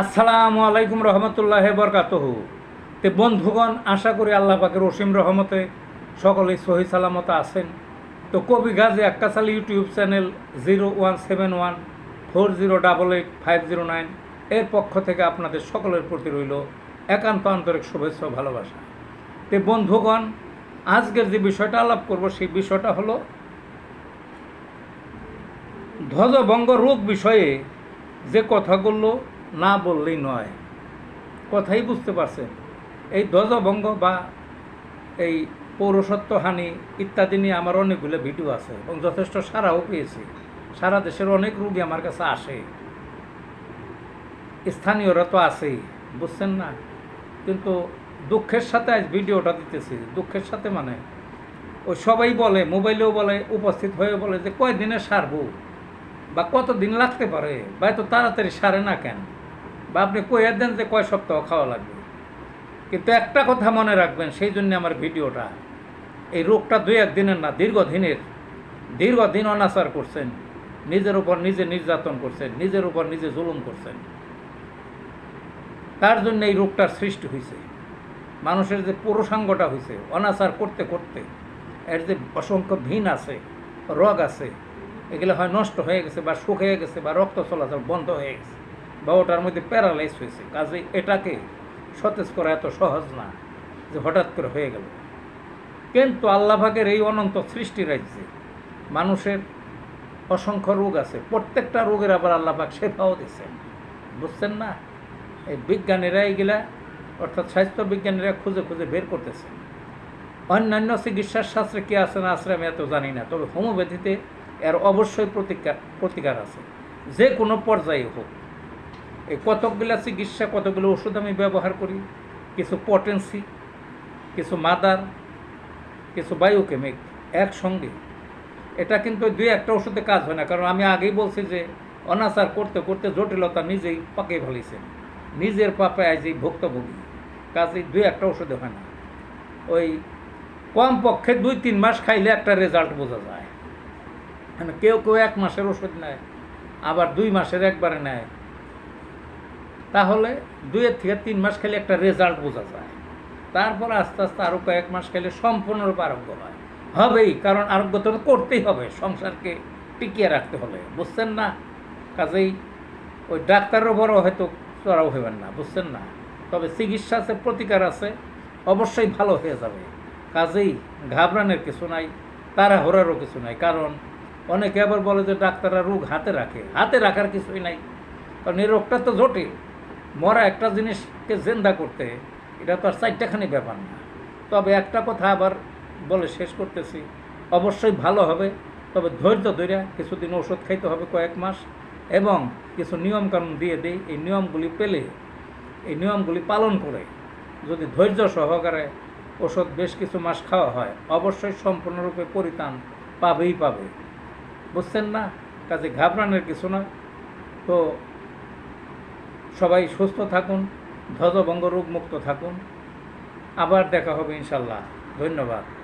আসসালামু আলাইকুম রহমতুল্লাহ বরকাতহু। তে বন্ধুগণ, আশা করি আল্লাহ পাকের অসীম রহমতে সকলেই সহি সালামত আছেন। তো কবি Gazi Akkasal YouTube channel zero one seven one, four zero double eight five zero nine এর পক্ষ থেকে আপনাদের সকলের প্রতি রইল একান্ত আন্তরিক শুভেচ্ছা ভালোবাসা। তে বন্ধুগণ, আজকের যে বিষয়টা আলাপ করব সেই বিষয়টা হলো ধ্বজভঙ্গ রোগ বিষয়ে যে কথাগুলো না বললেই নয়। কথাই বুঝতে পারছেন। এই ধ্বজভঙ্গ বা এই পৌরসত্বহানি ইত্যাদি নিয়ে আমার অনেকগুলো ভিডিও আছে এবং যথেষ্ট সারাও পেয়েছি। সারা দেশের অনেক রুগী আমার কাছে আসে। স্থানীয়রা তো আছেই, বুঝছেন না? কিন্তু দুঃখের সাথে আজ ভিডিওটা দিতেছি। দুঃখের সাথে মানে ওই সবাই বলে, মোবাইলেও বলে, উপস্থিত হয়ে বলে যে কয় দিনে সারবো বা কত দিন লাগতে পারে? বা এত তাড়াতাড়ি সারে না কেন? বা আপনি কয়ে দেন যে কয় সপ্তাহ খাওয়া লাগবে। কিন্তু একটা কথা মনে রাখবেন, সেই জন্য আমার ভিডিওটা, এই রোগটা দুই একদিনের না, দীর্ঘদিনের। দীর্ঘদিন অনাচার করছেন, নিজের উপর নিজে নির্যাতন করছেন, নিজের উপর নিজে জুলুম করছেন। তার জন্য এই রোগটার সৃষ্টি হয়েছে মানুষের যে পুরুষাঙ্গটা হয়েছে অনাচার করতে করতে, এর যে অসংখ্য ভিন আছে, রোগ আছে, এগুলো হয় নষ্ট হয়ে গেছে বা শুকিয়ে গেছে বা রক্ত চলাচল বন্ধ হয়ে গেছে। বা ওটার মধ্যে প্যারালাইজ হয়েছে। কাজে এটাকে সতেজ করা এত সহজ না যে হঠাৎ করে হয়ে গেল। কিন্তু আল্লাভাগের এই অনন্ত সৃষ্টি রাজ্যে মানুষের অসংখ্য রোগ আছে। প্রত্যেকটা রোগের আবার আল্লাপাক সেবাও দিচ্ছেন বুঝছেন না? এই বিজ্ঞানীরা এইগুলা অর্থাৎ স্বাস্থ্য বিজ্ঞানীরা খুঁজে খুঁজে বের করতেছে। অন্যান্য চিকিৎসার শাস্ত্রে কী আছে না আছে আমি এত জানি না, তবে হোমিওপ্যাথিতে এর অবশ্যই প্রতিকার প্রতিকার আছে। যে কোনো পর্যায়ে হোক। কতকগুলা চিকিৎসা কতগুলো ওষুধ আমি ব্যবহার করি। কিছু পটেন্সি কিছু মাদার কিছু বায়োকেমিক একসঙ্গে। এটা কিন্তু দুই একটা ওষুধে কাজ হয় না, কারণ আমি আগেই বলছি যে অনাচার করতে করতে জটিলতা নিজেই পাকে ফেলেছে। নিজের পাপে আজ এই ভুক্তভোগী। কাজেই দুই একটা ওষুধে হয় না। ওই কম পক্ষে দুই তিন মাস খাইলে একটা রেজাল্ট বোঝা যায়। মানে কেউ কেউ এক মাসের ওষুধ নেয়, আবার দুই মাসের একবারে নেয়। তাহলে দুইয়ের থেকে তিন মাস খেলে একটা রেজাল্ট বোঝা যায়। তারপর আস্তে আস্তে আরও কয়েক মাস খেলে সম্পূর্ণরূপে আরোগ্য হয়। হবেই, কারণ আরোগ্য তো করতেই হবে, সংসারকে টিকিয়ে রাখতে হলে বুঝছেন না? কাজেই ওই ডাক্তারের উপরও হয়তো চড়াও হইবেন না, বুঝছেন না? তবে চিকিৎসা আছে, প্রতিকার আছে, অবশ্যই ভালো হয়ে যাবে। কাজেই ঘাবড়ানোর কিছু নাই, তাড়াহুড়ারও কিছু নাই, কারণ অনেকে আবার বলে যে ডাক্তাররা রোগ হাতে রাখে। হাতে রাখার কিছুই নাই, কারণ এই রোগটা তো জটিল। মরা একটা জিনিসকে জেন্দা করতে, এটা তো আর চারটাখানি ব্যাপার না। তবে একটা কথা আবার বলে শেষ করতেছি, অবশ্যই ভালো হবে, তবে ধৈর্য ধৈর্য কিছুদিন ওষুধ খাইতে হবে কয়েক মাস এবং কিছু নিয়মকানুন দিয়ে দেই, এই নিয়মগুলি পেলে, এই নিয়মগুলি পালন করে যদি ধৈর্য সহকারে ওষুধ বেশ কিছু মাস খাওয়া হয়, অবশ্যই সম্পূর্ণরূপে পরিত্রাণ পাবেই পাবে। বুঝছেন না? কাজে ঘাবড়ানোর কিছু না। তো সবাই সুস্থ থাকুন ধ্বজভঙ্গ রোগ মুক্ত থাকুন। আবার দেখা হবে ইনশাল্লাহ। ধন্যবাদ।